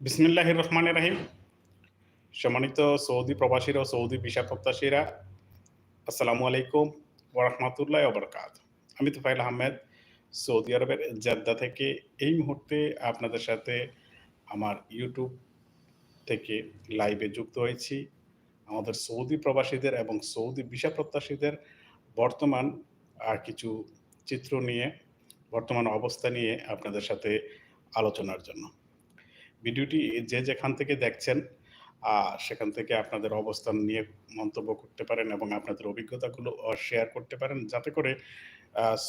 বিসমিল্লাহ রহমান রাহিম। সম্মানিত সৌদি প্রবাসীর ও সৌদি ভিসা প্রত্যাশীরা, আসসালামু আলাইকুম ওরহমতুল্লাহ ওবরকাত আমি তুফাইল আহমেদ, সৌদি আরবের জেদ্দা থেকে এই মুহূর্তে আপনাদের সাথে আমার ইউটিউব থেকে লাইভে যুক্ত হয়েছি। আমাদের সৌদি প্রবাসীদের এবং সৌদি ভিসা প্রত্যাশীদের বর্তমান আর কিছু চিত্র নিয়ে, বর্তমান অবস্থা নিয়ে আপনাদের সাথে আলোচনার জন্য। ভিডিওটি যে যেখান থেকে দেখছেন সেখান থেকে আপনাদের অবস্থান নিয়ে মন্তব্য করতে পারেন এবং আপনাদের অভিজ্ঞতাগুলো শেয়ার করতে পারেন। যাতে করে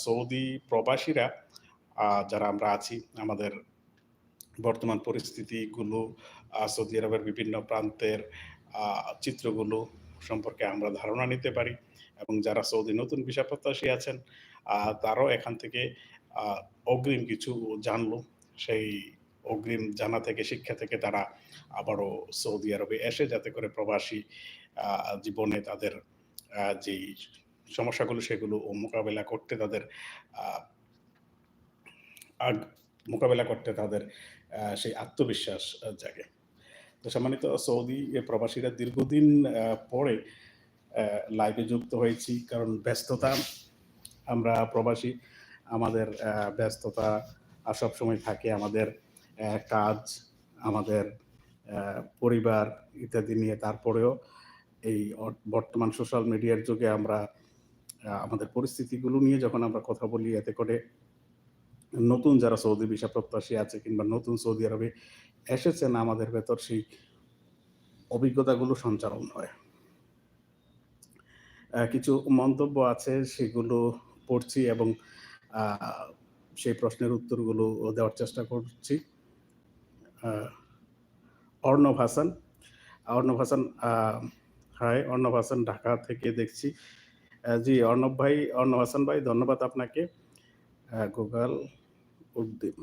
সৌদি প্রবাসীরা যারা আমরা আছি, আমাদের বর্তমান পরিস্থিতিগুলো সৌদি আরবের বিভিন্ন প্রান্তের চিত্রগুলো সম্পর্কে আমরা ধারণা নিতে পারি এবং যারা সৌদি নতুন ভিসা প্রত্যাশী আছেন তারাও এখান থেকে অগ্রিম কিছু জানলো। সেই অগ্রিম জানা থেকে, শিক্ষা থেকে তারা আবারও সৌদি আরবে এসে যাতে করে প্রবাসী জীবনে তাদের যেই সমস্যাগুলো সেগুলো মোকাবেলা করতে তাদের আগ- মোকাবেলা করতে তাদের সেই আত্মবিশ্বাস জাগে। তো সম্মানিত সৌদি প্রবাসীরা দীর্ঘদিন পরে লাইভে যুক্ত হয়েছি কারণ ব্যস্ততা। আমরা প্রবাসী, আমাদের ব্যস্ততা সব সময় থাকে আমাদের কাজ আমাদের পরিবার ইত্যাদি নিয়ে তারপরেও এই বর্তমান সোশ্যাল মিডিয়ার যুগে আমরা আমাদের পরিস্থিতিগুলো নিয়ে যখন আমরা কথা বলি, এতে করে নতুন যারা সৌদি ভিসা প্রত্যাশী আছে কিংবা নতুন সৌদি আরবে এসেছেন, আমাদের ভেতর সেই অভিজ্ঞতাগুলো সঞ্চালন হয়। কিছু মন্তব্য আছে, সেগুলো পড়ছি এবং সেই প্রশ্নের উত্তরগুলো দেওয়ার চেষ্টা করছি। অর্ণব হাসান। অর্ণব হাসান হাই, অর্ণব হাসান ঢাকা থেকে দেখছি। জি, অর্ণব ভাই, অর্ণব হাসান ভাই, ধন্যবাদ আপনাকে। গুগল উদ্দিন।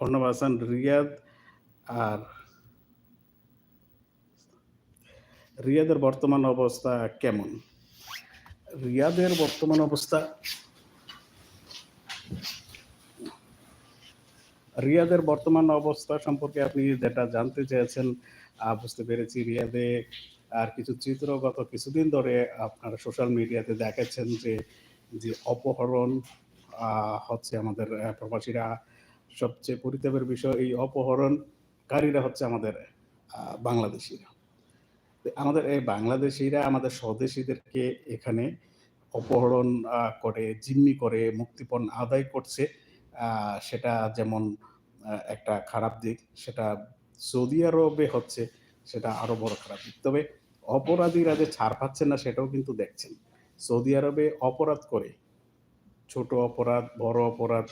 অর্ণব হাসান, রিয়াদ আর রিয়াদের বর্তমান অবস্থা কেমন? রিয়াদের বর্তমান অবস্থা রিয়াদের বর্তমান অবস্থা সম্পর্কে আপনি যেটা জানতে চেয়েছেন বুঝতে পেরেছি। রিয়াদে আর কিছু চিত্র গত কিছুদিন ধরে আপনারা সোশ্যাল মিডিয়াতে দেখাচ্ছেন যে যে অপহরণ হচ্ছে আমাদের প্রবাসীরা সবচেয়ে পরিতাপের বিষয় এই অপহরণকারীরা হচ্ছে আমাদের বাংলাদেশিরা। আমাদের এই বাংলাদেশিরা আমাদের স্বদেশীদেরকে এখানে অপহরণ করে, জিম্মি করে, মুক্তিপণ আদায় করছে। সেটা যেমন একটা খারাপ দিক, সেটা সৌদি আরবে হচ্ছে, সেটা আরও বড় খারাপ দিক। তবে অপরাধীরা যে ছাড় পাচ্ছে না, সেটাও কিন্তু দেখছেন। সৌদি আরবে অপরাধ করে, ছোট অপরাধ, বড় অপরাধ,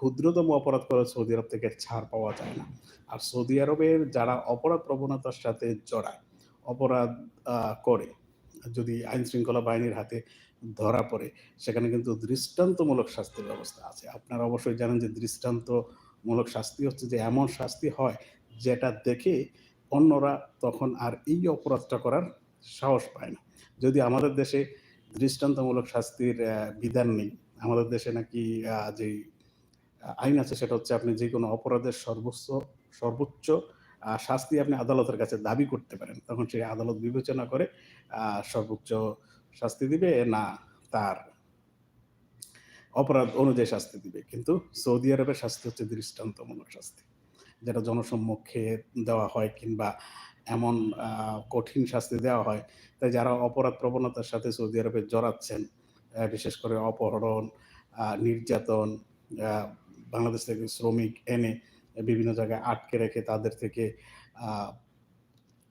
ক্ষুদ্রতম অপরাধ করে সৌদি আরব থেকে ছাড় পাওয়া যায় না। আর সৌদি আরবের যারা অপরাধ প্রবণতার সাথে জড়ায়, অপরাধ করে, যদি আইন শৃঙ্খলা বাহিনীর হাতে ধরা পড়ে, সেখানে কিন্তু দৃষ্টান্তমূলক শাস্তির ব্যবস্থা আছে। আপনারা অবশ্যই জানেন যে দৃষ্টান্তমূলক শাস্তি হচ্ছে যে এমন শাস্তি হয় যেটা দেখে অন্যরা তখন আর এই অপরাধটা করার সাহস পায় না। যদি আমাদের দেশে দৃষ্টান্তমূলক শাস্তির বিধান নেই, আমাদের দেশে নাকি যে আইন আছে সেটা হচ্ছে আপনি যে কোনো অপরাধের সর্বোচ্চ সর্বোচ্চ শাস্তি আপনি আদালতের কাছে দাবি করতে পারেন। তখন সেই আদালত বিবেচনা করে সর্বোচ্চ শাস্তি দিবে না তার। অপরাধ অনুযায়ী শাস্তি দিবে। কিন্তু সৌদি আরবের শাস্তি হচ্ছে দৃষ্টান্তমূলক শাস্তি। যেটা জনসম্মুখে দেওয়া হয় কিংবা এমন কঠিন শাস্তি দেওয়া হয়, তাই যারা অপরাধ প্রবণতার সাথে সৌদি আরবে জড়াচ্ছেন বিশেষ করে অপহরণ নির্যাতন বাংলাদেশ থেকে শ্রমিক এনে বিভিন্ন জায়গায় আটকে রেখে তাদের থেকে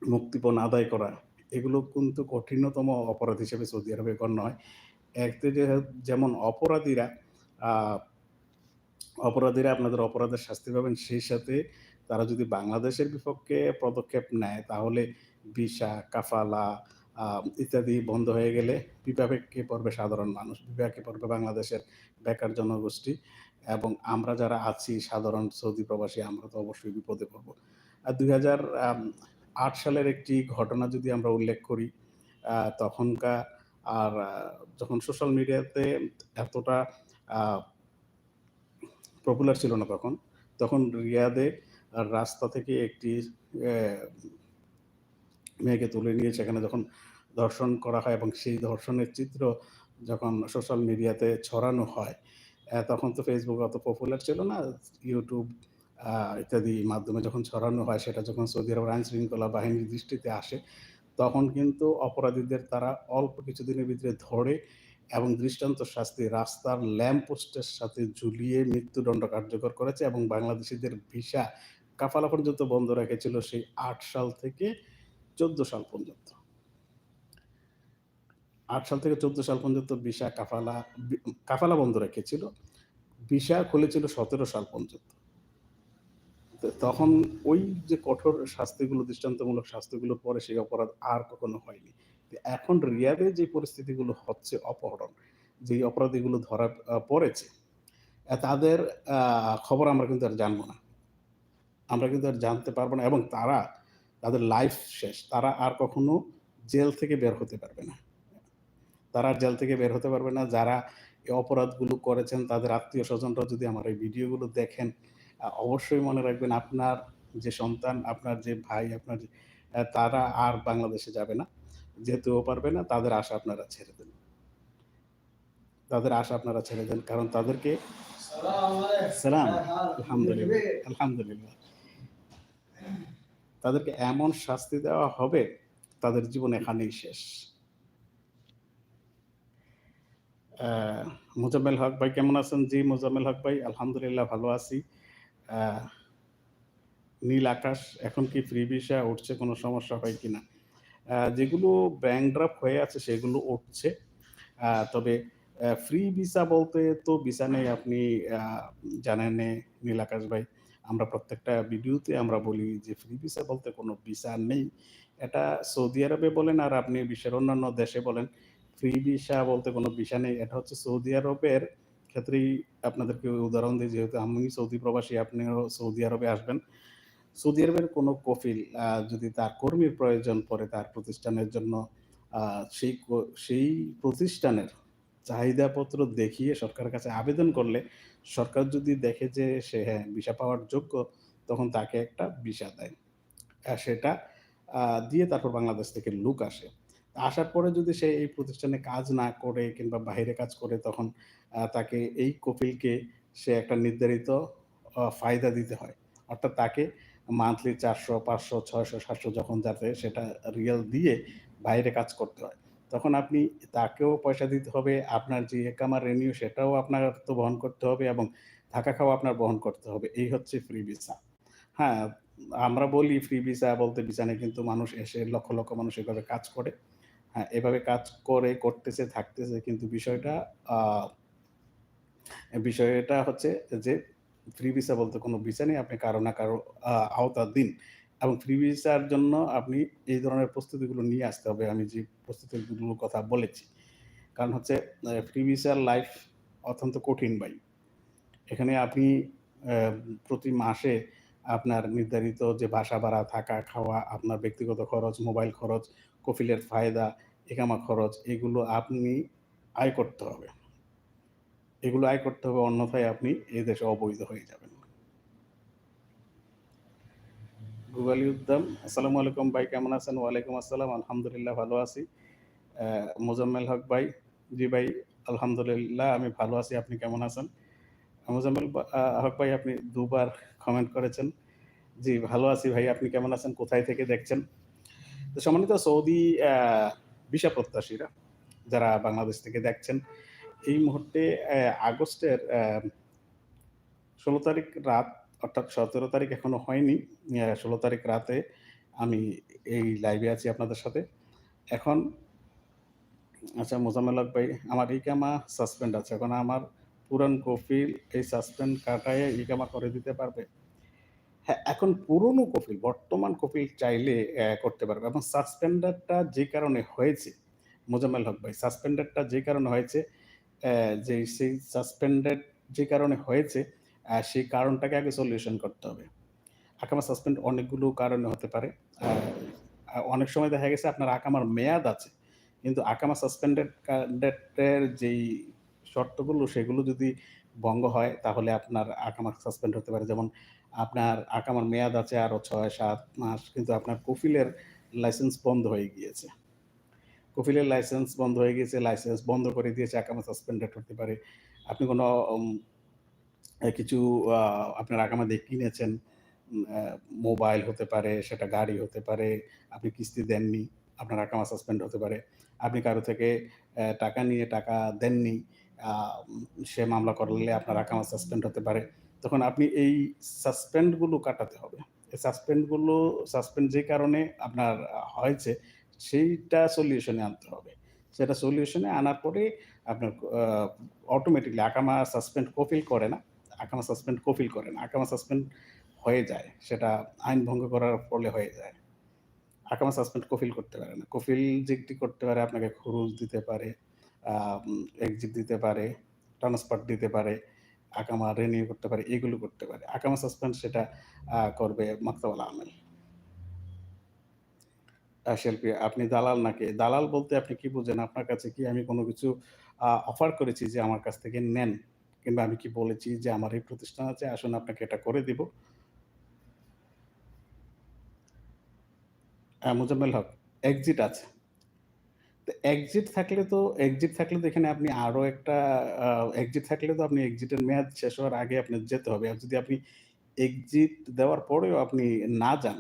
মুক্তিপণ আদায় করা, এগুলো কিন্তু কঠিনতম অপরাধ হিসেবে সৌদি আরবে গণ্য হয়। যেমন অপরাধীরা অপরাধীরা আপনাদের অপরাধের শাস্তি পাবেন, সেই সাথে তারা যদি বাংলাদেশের বিপক্ষে পদক্ষেপ নেয়, তাহলে ভিসা, কাফালা ইত্যাদি বন্ধ হয়ে গেলে বিপাকে পড়বে সাধারণ মানুষ? বিপাকে পড়বে বাংলাদেশের বেকার জনগোষ্ঠী? এবং আমরা যারা আছি, সাধারণ সৌদি প্রবাসী, আমরা তো অবশ্যই বিপদে পড়ব। আর দুই হাজার আট সালের একটি ঘটনা যদি আমরা উল্লেখ করি তখনকার আর যখন সোশ্যাল মিডিয়াতে এতটা পপুলার ছিল না তখন তখন রিয়াদে রাস্তা থেকে একটি মেয়েকে তুলে নিয়ে সেখানে যখন ধর্ষণ করা হয় এবং সেই ধর্ষণের চিত্র যখন সোশ্যাল মিডিয়াতে ছড়ানো হয়, তখন তো ফেসবুক অত পপুলার ছিল না। ইউটিউব ইত্যাদি মাধ্যমে যখন ছড়ানো হয় সেটা যখন সৌদি আরবের আইনশৃঙ্খলা বাহিনীর দৃষ্টিতে আসে, তখন কিন্তু অপরাধীদের তারা অল্প কিছুদিনের ভিতরে ধরে এবং দৃষ্টান্ত শাস্তি রাস্তার ল্যাম্প পোস্টের সাথে ঝুলিয়ে মৃত্যুদণ্ড কার্যকর করেছে এবং বাংলাদেশিদের ভিসা কাফালা পর্যন্ত বন্ধ রেখেছিল সেই আট সাল থেকে ১৪ সাল পর্যন্ত। আট সাল থেকে ১৪ সাল পর্যন্ত ভিসা কাফালা কাফালা বন্ধ রেখেছিল। ভিসা খুলেছিল ১৭ সাল পর্যন্ত। তখন ওই যে কঠোর শাস্তিগুলো দৃষ্টান্তমূলক শাস্তিগুলোর পরে সেই অপরাধ আর কখনো হয়নি। এখন রিয়াদে যে পরিস্থিতিগুলো হচ্ছে অপহরণ, যেই অপরাধীগুলো ধরা পড়েছে, তাদের খবর আমরা কিন্তু আর জানব না। আমরা কিন্তু আর জানতে পারব না এবং তারা তাদের লাইফ শেষ। তারা আর কখনো জেল থেকে বের হতে পারবে না। তারা জেল থেকে বের হতে পারবে না। যারা এই অপরাধগুলো করেছেন তাদের আত্মীয় স্বজনরা যদি আমার এই ভিডিওগুলো দেখেন, অবশ্যই মনে রাখবেন আপনার যে সন্তান, আপনার যে ভাই, আপনার তারা আর বাংলাদেশে যাবে না। যেতেও পারবে না। তাদের আশা আপনারা ছেড়ে দেন। তাদের আশা আপনারা ছেড়ে দেন। কারণ তাদেরকে সালাম। আলহামদুলিল্লাহ, আলহামদুলিল্লাহ। তাদেরকে এমন শাস্তি দেওয়া হবে, তাদের জীবন এখানেই শেষ। মোজাম্মেল হক ভাই কেমন আছেন? জি, মোজাম্মেল হক ভাই আলহামদুলিল্লাহ ভালো আছি। নীল আকাশ এখন কি ফ্রি ভিসা উঠছে কোনো সমস্যা হয় কিনা? অ্যা যেগুলো ব্যাংক ড্রাফট হয়ে আছে সেগুলো উঠছে। তবে ফ্রি ভিসা বলতে তো ভিসা নেই আপনি জানেন নীল আকাশ ভাই। আমরা প্রত্যেকটা ভিডিওতে আমরা বলি যে ফ্রি ভিসা বলতে কোনো ভিসা নেই। এটা সৌদি আরবে বলেন আর আপনি বিশ্বের অন্যান্য দেশে বলেন, ফ্রি ভিসা বলতে কোনো ভিসা নেই। এটা হচ্ছে সৌদি আরবের ক্ষেত্রেই আপনাদেরকে উদাহরণ দেই যেহেতু আমি সৌদি প্রবাসী, আপনিও সৌদি আরবে আসবেন। সৌদি আরবের কোনো কফিল যদি তার কর্মীর প্রয়োজন পড়ে তার প্রতিষ্ঠানের জন্য সেই সেই প্রতিষ্ঠানের চাহিদাপত্র দেখিয়ে সরকারের কাছে আবেদন করলে, সরকার যদি দেখে যে সে হ্যাঁ, ভিসা পাওয়ার যোগ্য, তখন তাকে একটা ভিসা দেয়। সেটা দিয়ে তারপর বাংলাদেশ থেকে লুক আসে। আসার পরে যদি সে এই প্রতিষ্ঠানে কাজ না করে কিংবা বাহিরে কাজ করে তখন তাকে এই কফিলকে সে একটা নির্ধারিত ফায়দা দিতে হয়। অর্থাৎ তাকে মান্থলি চারশো পাঁচশো ছয়শো সাতশো যখন যাবে সেটা রিয়াল দিয়ে বাইরে কাজ করতে হয়। তখন আপনি তাকেও পয়সা দিতে হবে, আপনার যে একামা রেনিউ সেটাও আপনার তো বহন করতে হবে এবং থাকা খাওয়া আপনার বহন করতে হবে। এই হচ্ছে ফ্রি ভিসা। হ্যাঁ, আমরা বলি ফ্রি ভিসা বলতে ভিসা কিন্তু মানুষ এসে লক্ষ, লক্ষ মানুষ এভাবে কাজ করে। হ্যাঁ, এভাবে কাজ করে, করতেছে, থাকতেছে কিন্তু বিষয়টা বিষয়টা হচ্ছে যে ফ্রি ভিসা বলতে কোনো ভিসা নেই। আপনি কারও না কারও আ দিন এবং ফ্রি ভিসার জন্য আপনি এই ধরনের প্রস্তুতিগুলো নিয়ে আসতে হবে। আমি যে প্রস্তুতিগুলোর কথা বলেছি। কারণ হচ্ছে ফ্রি ভিসার লাইফ অত্যন্ত কঠিন ভাই। এখানে আপনি প্রতি মাসে আপনার নির্ধারিত যে বাসা ভাড়া, থাকা, খাওয়া, আপনার ব্যক্তিগত খরচ, মোবাইল খরচ, কফিলের ফায়দা, একামা খরচ এগুলো আপনি আয় করতে হবে। এগুলো আয় করতে হবে অন্যথায় আপনি এই দেশে অবৈধ হয়ে যাবেন। গুগালি উদ্দাম, আসসালামু আলাইকুম ভাই কেমন আছেন? ওয়ালাইকুম আসসালাম। আলহামদুলিল্লাহ ভালো আছি। মোজাম্মেল হক ভাই, জি ভাই আলহামদুলিল্লাহ আমি ভালো আছি। আপনি কেমন আছেন? মোজাম্মেল হক ভাই আপনি দুবার কমেন্ট করেছেন। জি ভালো আছি ভাই। আপনি কেমন আছেন? কোথায় থেকে দেখছেন? সম্মানিত সৌদি ভিসা প্রত্যাশীরা যারা বাংলাদেশ থেকে দেখছেন, এই মুহূর্তে আগস্টের ষোলো তারিখ রাত অর্থাৎ ১৭ তারিখ এখনও হয়নি। ষোলো তারিখ রাতে আমি এই লাইভে আছি আপনাদের সাথে। এখন আচ্ছা মোজাম্মেল হক ভাই, আমার ইকামা সাসপেন্ড আছে। এখন আমার পুরান কফিল এই সাসপেন্ড কাটায়ে ইকামা করে দিতে পারবে? হ্যাঁ, এখন পুরনো কফিল, বর্তমান কফিল চাইলে করতে পারবে এবং সাসপেন্ডারটা যে কারণে হয়েছে, মোজাম্মেল হক ভাই, সাসপেন্ডারটা যে কারণে হয়েছে, যে সেই সাসপেন্ডেড যে কারণে হয়েছে, সেই কারণটাকে আগে সলিউশন করতে হবে। আকামা সাসপেন্ড অনেকগুলো কারণে হতে পারে। অনেক সময় দেখা গেছে আপনার আকামার মেয়াদ আছে। কিন্তু আকামা সাসপেন্ডেড কান্ডেক্টের যেই শর্তগুলো সেগুলো যদি ভঙ্গ হয় তাহলে আপনার আকামা সাসপেন্ড হতে পারে। যেমন আপনার আকামার মেয়াদ আছে আরও ছয় সাত মাস কিন্তু আপনার কফিলের লাইসেন্স বন্ধ হয়ে গিয়েছে। কফিলের লাইসেন্স বন্ধ হয়ে গিয়েছে, লাইসেন্স বন্ধ করে দিয়েছে, আকামা সাসপেন্ডেড হতে পারে। আপনি কোনো কিছু আপনার আকামা দিয়ে কিনেছেন, মোবাইল হতে পারে, সেটা গাড়ি হতে পারে, আপনি কিস্তি দেননি, আপনার আকামা সাসপেন্ড হতে পারে। আপনি কারও থেকে টাকা নিয়ে টাকা দেননি, সে মামলা করলে আপনার আকামা সাসপেন্ড হতে পারে। তখন আপনি এই সাসপেন্ডগুলো কাটাতে হবে। এই সাসপেন্ডগুলো সাসপেন্ড যে কারণে আপনার হয়েছে, সেইটা সলিউশনে আনতে হবে। সেটা সলিউশনে আনার পরে আপনার আ অটোমেটিক্যালি আকামা সাসপেন্ড কফিল করে না। আকামা সাসপেন্ড কফিল করে না। আকামা সাসপেন্ড হয়ে যায়। সেটা আইন ভঙ্গ করার ফলে হয়ে যায়। আকামা সাসপেন্ড কফিল করতে পারে না। কফিল যেটি করতে পারে আপনাকে খরচ দিতে পারে, এক্সিট দিতে পারে, ট্রান্সফার দিতে পারে, আকামা রেনিউ করতে পারে, এগুলো করতে পারে। আকামা সাসপেন্ড সেটা করবে মাকতাবুল আমেল। শিল্পী আপনি দালাল নাকি? দালাল বলতে আপনি কি বুঝেন? আপনার কাছে কি আমি কোনো কিছু অফার করেছি যে আমার কাছ থেকে নেন? কিংবা আমি কি বলেছি যে আমার এই প্রতিষ্ঠান আছে আসুন আপনাকে এটা করে দিব? মোজাম্মেল হক, এক্সিট আছে। এক্সিট থাকলে তো এক্সিট থাকলে তো এখানে আপনি আরও একটা এক্সিট থাকলে তো আপনি এক্সিটের মেয়াদ শেষ হওয়ার আগে আপনার যেতে হবে। আর যদি আপনি এক্সিট দেওয়ার পরেও আপনি না যান,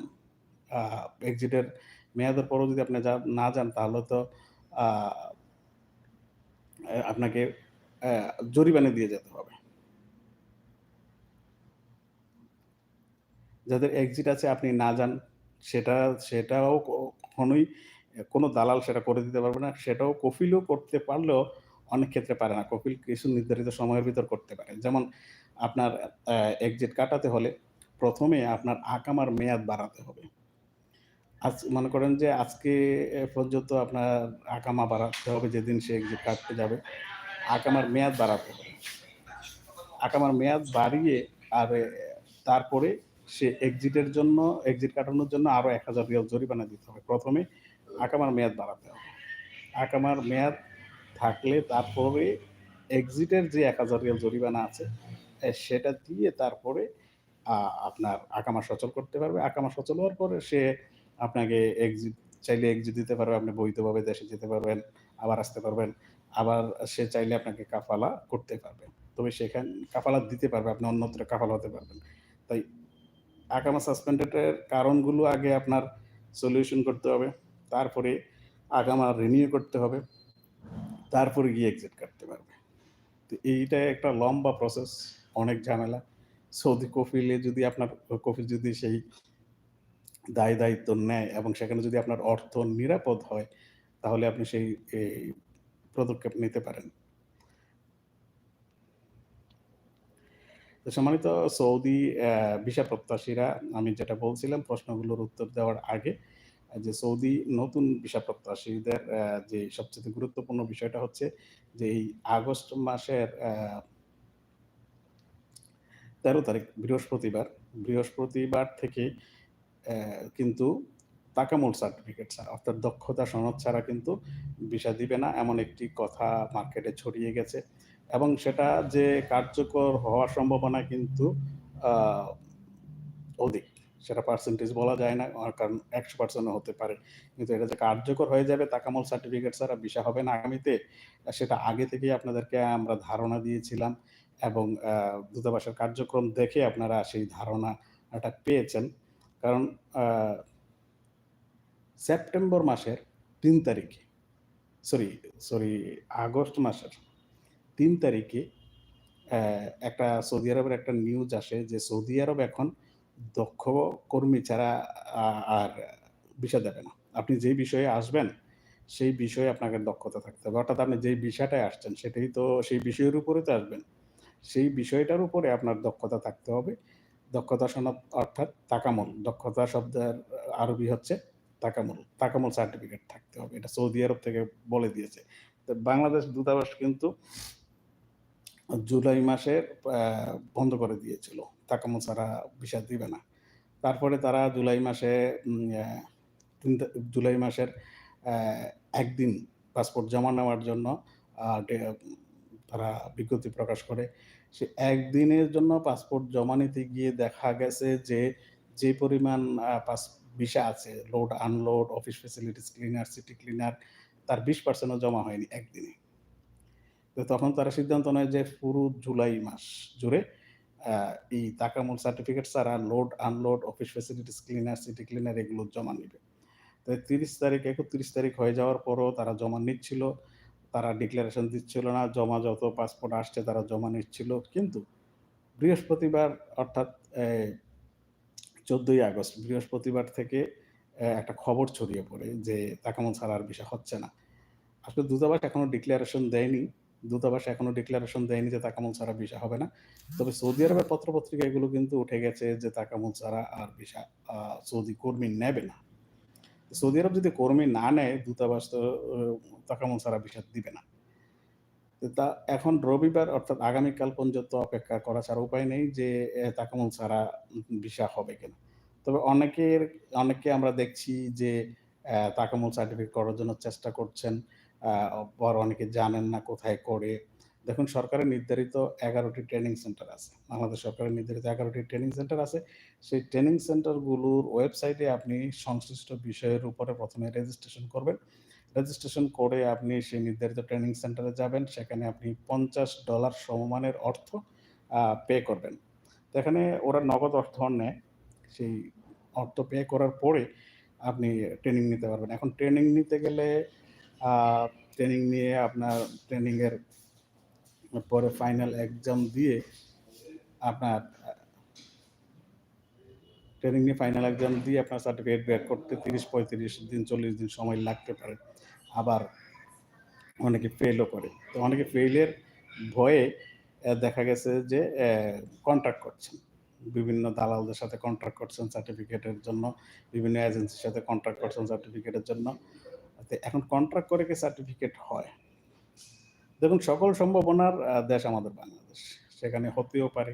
এক্সিটের মেয়াদের পরেও যদি আপনি না যান তাহলে তো আপনাকে জরিমানা দিয়ে যেতে হবে। যাদের এক্সিট আছে আপনি না যান, সেটা সেটাও কখনোই কোন দালাল সেটা করে দিতে পারবে না। সেটাও কফিলও করতে পারলেও অনেক ক্ষেত্রে পারে না। কফিল কিছু নির্ধারিত সময়ের ভিতর করতে পারে। যেমন আপনার এক্সিট কাটাতে হলে প্রথমে আপনার আকামার মেয়াদ বাড়াতে হবে। আজ মনে করেন যে আজকে পর্যন্ত আপনার আকামা বাড়াতে হবে যেদিন সে এক্সিট কাটতে যাবে। আকামার মেয়াদ বাড়াতে হবে। আকামার মেয়াদ বাড়িয়ে আর তারপরে সে এক্সিটের জন্য এক্সিট কাটানোর জন্য আরও ৳১,০০০ রিয়াল জরিমানা দিতে হবে। ১ম এ আকামার মেয়াদ বাড়াতে হবে। আকামার মেয়াদ থাকলে তারপরে এক্সিটের যে ৳১,০০০ রিয়াল জরিমানা আছে, সেটা দিয়ে তারপরে আপনার আকামা সচল করতে পারবে। আকামা সচল হওয়ার পরে সে আপনাকে এক্সিট চাইলে এক্সিট দিতে পারবে। আপনি বৈধভাবে দেশে যেতে পারবেন, আবার আসতে পারবেন। আবার সে চাইলে আপনাকে কাফালা করতে পারবে। তবে সেখানে কাফালা দিতে পারবে। আপনি অন্যত্র কাফালা হতে পারবেন। তাই আকামা সাসপেন্ডেড এর কারণগুলো আগে আপনার সলিউশন করতে হবে। তারপরে আকামা রিনিউ করতে হবে। তারপরে গিয়ে এক্সিট কাটতে পারবে। তো এইটা একটা লম্বা প্রসেস, অনেক ঝামেলা। সৌদি কফিলে যদি আপনার কফিল যদি সেই দায়-দায়িত্ব নেয় এবং সেখানে যদি আপনার অর্থ নিরাপদ হয়, তাহলে আপনি সেই পদক্ষেপ নিতে পারেন। সম্মানিত সৌদি ভিসা প্রত্যাশীরা আমি যেটা বলছিলাম প্রশ্নগুলোর উত্তর দেওয়ার আগে, যে সৌদি নতুন ভিসা প্রত্যাশীদের যে সবচেয়ে গুরুত্বপূর্ণ বিষয়টা হচ্ছে যে এই আগস্ট মাসের তেরো তারিখ বৃহস্পতিবার, বৃহস্পতিবার থেকে কিন্তু তাকামুল সার্টিফিকেট ছাড়া অর্থাৎ দক্ষতা সনদ ছাড়া কিন্তু ভিসা দিবে না এমন একটি কথা মার্কেটে ছড়িয়ে গেছে এবং সেটা যে কার্যকর হওয়ার সম্ভাবনা কিন্তু অধিক। সেটা পার্সেন্টেজ বলা যায় না। কারণ ১০০% ও হতে পারে। কিন্তু এটা যে কার্যকর হয়ে যাবে তাকামুল সার্টিফিকেট ছাড়া ভিসা হবে না আগামীতে, সেটা আগে থেকেই আপনাদেরকে আমরা ধারণা দিয়েছিলাম এবং দূতাবাসের কার্যক্রম দেখে আপনারা সেই ধারণাটা পেয়েছেন। কারণ সেপ্টেম্বর মাসের তিন তারিখে সরি, সরি আগস্ট মাসের তিন তারিখে একটা সৌদি আরবের একটা নিউজ আসে যে সৌদি আরব এখন দক্ষ কর্মী ছাড়া আর ভিসা দেবে না। আপনি যেই বিষয়ে আসবেন, সেই বিষয়ে আপনাকে দক্ষতা থাকতে হবে। অর্থাৎ আপনি যেই ভিসাটায় আসছেন সেটাই তো সেই বিষয়ের উপরে তো আসবেন। সেই বিষয়টার উপরে আপনার দক্ষতা থাকতে হবে। দক্ষতা সনদ অর্থাৎ তাকামল দক্ষতা শব্দের আরবি হচ্ছে তাকামল তাকামল সার্টিফিকেট থাকতে হবে। এটা সৌদি আরব থেকে বলে দিয়েছে। তো বাংলাদেশ দূতাবাস কিন্তু জুলাই মাসে বন্ধ করে দিয়েছিল। তাকামুল ছাড়া ভিসা দিবে না। তারপরে তারা জুলাই মাসে জুলাই মাসের একদিন পাসপোর্ট জমা নেওয়ার জন্য তারা বিজ্ঞপ্তি প্রকাশ করে। সে একদিনের জন্য পাসপোর্ট জমা নিতে গিয়ে দেখা গেছে যে, যে পরিমাণ পাস ভিসা আছে load, unload, office facilities cleaner, city cleaner তার বিশ পার্সেন্টও জমা হয়নি একদিনে। তো তখন তারা সিদ্ধান্ত নেয় যে পুরো জুলাই মাস জুড়ে এই তাকামুল সার্টিফিকেট ছাড়া load, unload, office facilities cleaner, city cleaner এগুলো জমা নিবে। তো ৩০ তারিখ ৩১ তারিখ হয়ে যাওয়ার পরও তারা জমা নিচ্ছিল। তারা ডিক্লারেশন দিচ্ছিল না। জমা যত পাসপোর্ট আসছে তারা জমা নিচ্ছিল। কিন্তু বৃহস্পতিবার অর্থাৎ চোদ্দোই আগস্ট বৃহস্পতিবার থেকে একটা খবর ছড়িয়ে পড়ে যে তাকামুল ছাড়া আর বিষয় হচ্ছে না। আসলে দূতাবাস এখনও ডিক্লারেশন দেয়নি। দূতাবাস এখনও ডিক্লারেশন দেয়নি যে তাকামুল ছাড়া ভিসা হবে না। তবে সৌদি আরবের পত্র-পত্রিকা এগুলো কিন্তু উঠে গেছে যে তাকামুল ছাড়া আর ভিসা সৌদি কর্মী নেবে না। সৌদি আরব যদি কর্মী না নেয়, দূতাবাস তো ও তাকামুল ছাড়া ভিসা দিবে না। তো এখন রবিবার অর্থাৎ আগামীকাল পর্যন্ত অপেক্ষা করা ছাড়া উপায় নেই যে, এ, তাকামুল ছাড়া ভিসা হবে কিনা। তবে অনেকের, অনেককে আমরা দেখছি যে তাকামুল সার্টিফিকেট করার জন্য চেষ্টা করছেন। আবার অনেকে জানেন না কোথায় করে। দেখুন, সরকারের নির্ধারিত এগারোটি ট্রেনিং সেন্টার আছে। বাংলাদেশ সরকারের নির্ধারিত এগারোটি ট্রেনিং সেন্টার আছে। সেই ট্রেনিং সেন্টারগুলোর ওয়েবসাইটে আপনি সংশ্লিষ্ট বিষয়ের উপরে প্রথমে রেজিস্ট্রেশন করবেন। রেজিস্ট্রেশন করে আপনি সেই নির্ধারিত ট্রেনিং সেন্টারে যাবেন। সেখানে আপনি $৫০ সমমানের অর্থ পে করবেন। তো এখানে ওরা নগদ অর্থ নেয়। সেই অর্থ পে করার পরে আপনি ট্রেনিং নিতে পারবেন। এখন ট্রেনিং নিতে গেলে ট্রেনিং নিয়ে আপনার ট্রেনিংয়ের পরে ফাইনাল এক্সাম দিয়ে আপনার ট্রেনিং নিয়ে ফাইনাল এক্সাম দিয়ে আপনার সার্টিফিকেট বের করতে ৩০-৩৫ দিন ৪০ দিন সময় লাগতে পারে। আবার অনেকে ফেলও করে। তো অনেকে ফেলের ভয়ে দেখা গেছে যে কন্ট্রাক্ট করছেন। বিভিন্ন দালালদের সাথে কন্ট্রাক্ট করছেন সার্টিফিকেটের জন্য। বিভিন্ন এজেন্সির সাথে কন্ট্রাক্ট করছেন সার্টিফিকেটের জন্য। এখন কন্ট্রাক্ট করে কি সার্টিফিকেট হয়? দেখুন সকল সম্ভাবনার দেশ আমাদের বাংলাদেশ। সেখানে হতেও পারে।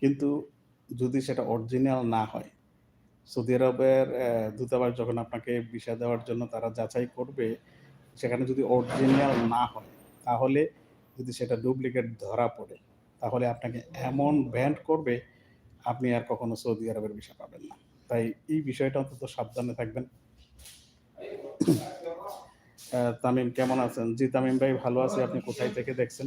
কিন্তু যদি সেটা অরিজিনাল না হয়, সৌদি আরবের দূতাবাস যখন আপনাকে ভিসা দেওয়ার জন্য তারা যাচাই করবে, সেখানে যদি অরিজিনাল না হয়, তাহলে যদি সেটা ডুপ্লিকেট ধরা পড়ে, তাহলে আপনাকে এমন ব্যান্ড করবে, আপনি আর কখনো সৌদি আরবের ভিসা পাবেন না। তাই এই বিষয়টা অন্তত সাবধানে থাকবেন। তামিম কেমন আছেন? জি, তামিম ভাই ভালো আছি। আপনি কোথায় থেকে দেখছেন?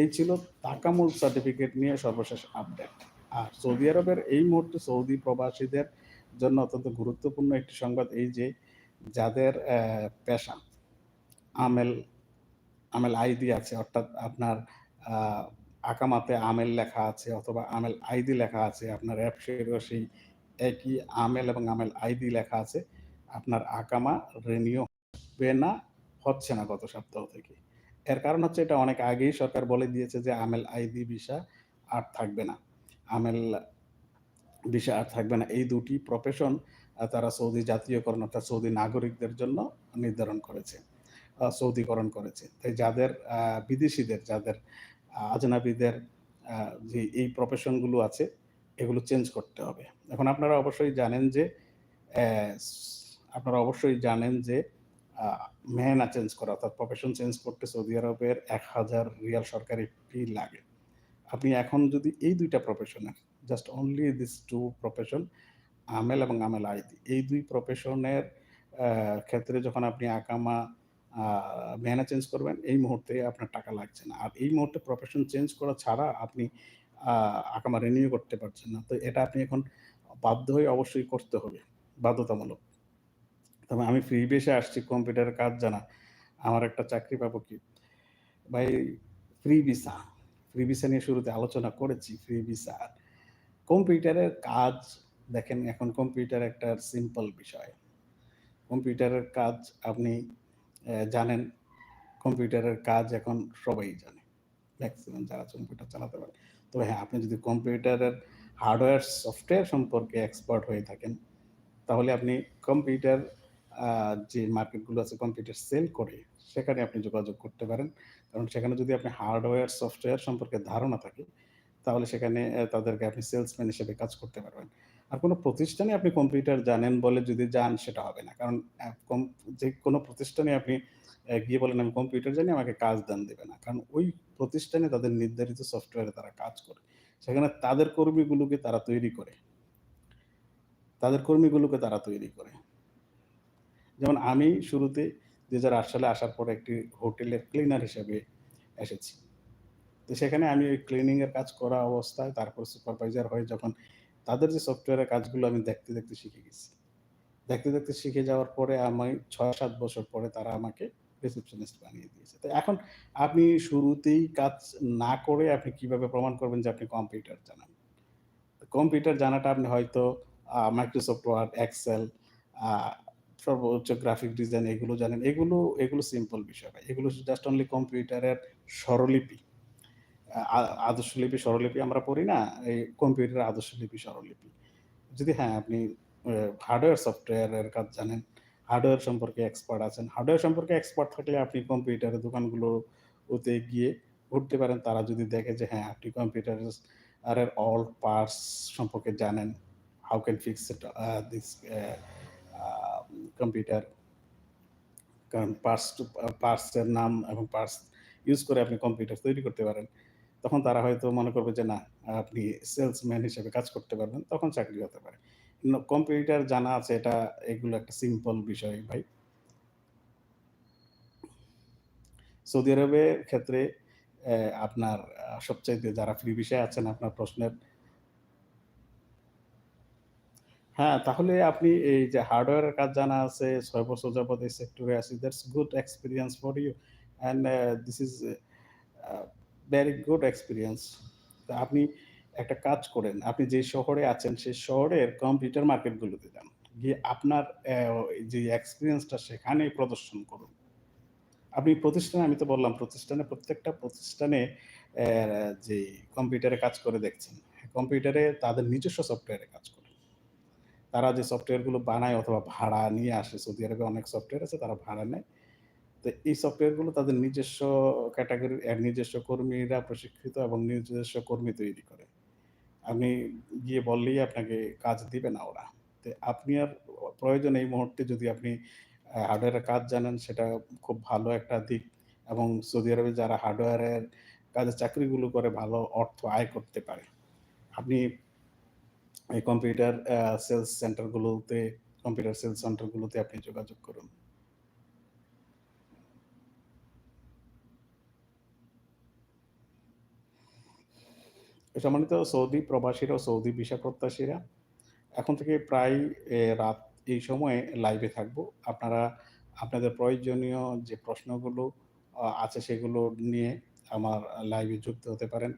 এই ছিল তাকামুল সার্টিফিকেট নিয়ে সর্বশেষ আপডেট। আর সৌদি আরবের এই মুহূর্তে সৌদি প্রবাসীদের জন্য অত্যন্ত গুরুত্বপূর্ণ একটি সংবাদ এই যে, যাদের পেশা আমেল, আমেল আইডি আছে অর্থাৎ আপনার আকামাতে আমেল লেখা আছে অথবা আমেল আইডি লেখা আছে। আপনার অ্যাপসেরও সেই একই আমেল এবং আমেল আইডি লেখা আছে। আপনার আকামা রিনিউ হবে না, হচ্ছে না গত সপ্তাহ থেকে। এর কারণ হচ্ছে এটা অনেক আগেই সরকার বলে দিয়েছে যে আমেল আইডি ভিসা আর থাকবে না। আমেল ভিসা আর থাকবে না। এই দুটি প্রফেশন তারা সৌদি জাতীয়করণ অর্থাৎ সৌদি নাগরিকদের জন্য নির্ধারণ করেছে। সৌদিকরণ করেছে। তাই যাদের বিদেশিদের যাদের আজনাবিদের যে এই প্রফেশনগুলো আছে, এগুলো চেঞ্জ করতে হবে। এখন আপনারা অবশ্যই জানেন যে আপনারা অবশ্যই জানেন যে মেহনা চেঞ্জ করা অর্থাৎ প্রফেশন চেঞ্জ করতে সৌদি আরবের ১০০০ রিয়াল সরকারি ফি লাগে। আপনি এখন যদি এই ২ টা প্রফেশনের just only this two profession আমেল এবং আমেল আইডি এই দুই প্রফেশনের ক্ষেত্রে যখন আপনি আকামা মেহনা চেঞ্জ করবেন, এই মুহূর্তে আপনার টাকা লাগছে না। আর এই মুহূর্তে প্রফেশন চেঞ্জ করা ছাড়া আপনি আকামা রিনিউ করতে পারছেন না। তো এটা আপনি এখন বাধ্য হয়ে অবশ্যই করতে হবে। বাধ্যতামূলক। তবে আমি ফ্রি বেসে আসছি কম্পিউটারের কাজ জানা। আমার একটা চাকরি পাবো কি? ভাই ফ্রি ভিসা, ফ্রি ভিসা নিয়ে শুরুতে আলোচনা করেছি। Free visa. কম্পিউটারের কাজ দেখেন এখন কম্পিউটার একটা সিম্পল বিষয়। কম্পিউটারের কাজ আপনি জানেন, কম্পিউটারের কাজ এখন সবাই জানে। ম্যাক্সিমাম যারা কম্পিউটার চালাতে পারে। তবে হ্যাঁ, আপনি যদি কম্পিউটারের হার্ডওয়্যার, সফটওয়্যার সম্পর্কে এক্সপার্ট হয়ে থাকেন, তাহলে আপনি কম্পিউটার যে মার্কেটগুলো আছে কম্পিউটার সেল করে, সেখানে আপনি যোগাযোগ করতে পারেন। কারণ সেখানে যদি আপনি হার্ডওয়্যার, সফটওয়্যার সম্পর্কে ধারণা থাকে, তাহলে সেখানে তাদেরকে আপনি সেলসম্যান হিসেবে কাজ করতে পারবেন। আর কোনো প্রতিষ্ঠানে আপনি কম্পিউটার জানেন বলে যদি যান, সেটা হবে না। কারণ যে কোনো প্রতিষ্ঠানে আপনি গিয়ে বলেন, আমি কম্পিউটার জানি, আমাকে কাজ দান দেবে না। কারণ ওই প্রতিষ্ঠানে তাদের নির্ধারিত সফটওয়্যারে তারা কাজ করে। সেখানে তাদের কর্মীগুলোকে তারা তৈরি করে। তাদের কর্মীগুলোকে তারা তৈরি করে। যেমন আমি শুরুতে ২০০৮ সালে আসার পর একটি হোটেলের ক্লিনার হিসেবে এসেছি। তো সেখানে আমি ওই ক্লিনিংয়ের কাজ করা অবস্থায়, তারপর সুপারভাইজার হয়ে যখন তাদের যে সফটওয়্যারের কাজগুলো আমি দেখতে, দেখতে শিখে গেছি। দেখতে, দেখতে শিখে যাওয়ার পরে আমি ৬-৭ বছর পরে তারা আমাকে রিসেপশনিস্ট বানিয়ে দিয়েছে। তো এখন আপনি শুরুতেই কাজ না করে আপনি কীভাবে প্রমাণ করবেন যে আপনি কম্পিউটার জানেন? কম্পিউটার জানাটা আপনি হয়তো Word, Excel আ সর্বোচ্চ গ্রাফিক ডিজাইন এগুলো জানেন। এগুলো, এগুলো সিম্পল বিষয়। এগুলো জাস্ট অনলি কম্পিউটারের স্বরলিপি। আ আ আদর্শলিপি, স্বরলিপি আমরা পড়ি না? এই কম্পিউটারের আদর্শলিপি, স্বরলিপি। যদি হ্যাঁ, আপনি হার্ডওয়্যার সফটওয়্যারের কাজ জানেন, হার্ডওয়্যার সম্পর্কে এক্সপার্ট আছেন। হার্ডওয়্যার সম্পর্কে এক্সপার্ট থাকলে আপনি কম্পিউটারের দোকানগুলোতে গিয়ে ঘুরতে পারেন। তারা যদি দেখে যে হ্যাঁ, আপনি কম্পিউটারের অল পার্টস সম্পর্কে জানেন। How can fix it this computer. কারণ পার্টস টু পার্টস নাম এবং পার্টস ইউজ করে আপনি কম্পিউটার তৈরি করতে পারেন। তখন তারা হয়তো মনে করবে যে না, আপনি সেলসম্যান হিসেবে কাজ করতে পারবেন। তখন চাকরি হতে পারে। কম্পিউটার জানা আছে এটা এগুলো একটা সিম্পল বিষয় ভাই। সৌদি আরবের ক্ষেত্রে আপনার সবচাইতে যারা ফ্রি ভিসায় আছেন আপনার প্রশ্নের হ্যাঁ, তাহলে আপনি এই যে হার্ডওয়্যারের কাজ জানা আছে, ছয় বছর যাবৎ এই সেক্টরে আছি। That's good experience for you and this uh very good experience আপনি একটা কাজ করেন। আপনি যে শহরে আছেন সেই শহরের কম্পিউটার মার্কেটগুলোতে যান। গিয়ে আপনার যে এক্সপিরিয়েন্সটা সেখানেই প্রদর্শন করুন। আপনি প্রতিষ্ঠানে আমি তো বললাম প্রতিষ্ঠানে প্রত্যেকটা প্রতিষ্ঠানে যে কম্পিউটারে কাজ করে দেখছেন। কম্পিউটারে তাদের নিজস্ব সফটওয়্যারে কাজ করে। তারা যে সফটওয়্যারগুলো বানায় অথবা ভাড়া নিয়ে আসে, সৌদি আরবে অনেক সফটওয়্যার আছে তারা ভাড়া নেয়। তো এই সফটওয়্যারগুলো তাদের নিজস্ব ক্যাটেগরির নিজস্ব কর্মীরা প্রশিক্ষিত এবং নিজস্ব কর্মী তৈরি করে। আপনি গিয়ে বললেই আপনাকে কাজ দিবে না ওরা। তো আপনি আর প্রয়োজন এই মুহূর্তে যদি আপনি হার্ডওয়্যারের কাজ জানেন, সেটা খুব ভালো একটা দিক এবং সৌদি আরবে যারা হার্ডওয়্যারের কাজের চাকরিগুলো করে, ভালো অর্থ আয় করতে পারে। আপনি এই কম্পিউটার সেলস সেন্টারগুলোতে কম্পিউটার সেলস সেন্টারগুলোতে আপনি যোগাযোগ করুন। সম্মানিত সৌদি প্রবাসীরা সৌদি ভিসা প্রত্যাশীরা, এখন থেকে প্রায় রাত এই সময়ে লাইভে থাকব আপনারা আপনাদের প্রয়োজনীয় যে প্রশ্নগুলো আছে সেগুলো নিয়ে আমার লাইভে যুক্ত হতে পারেন।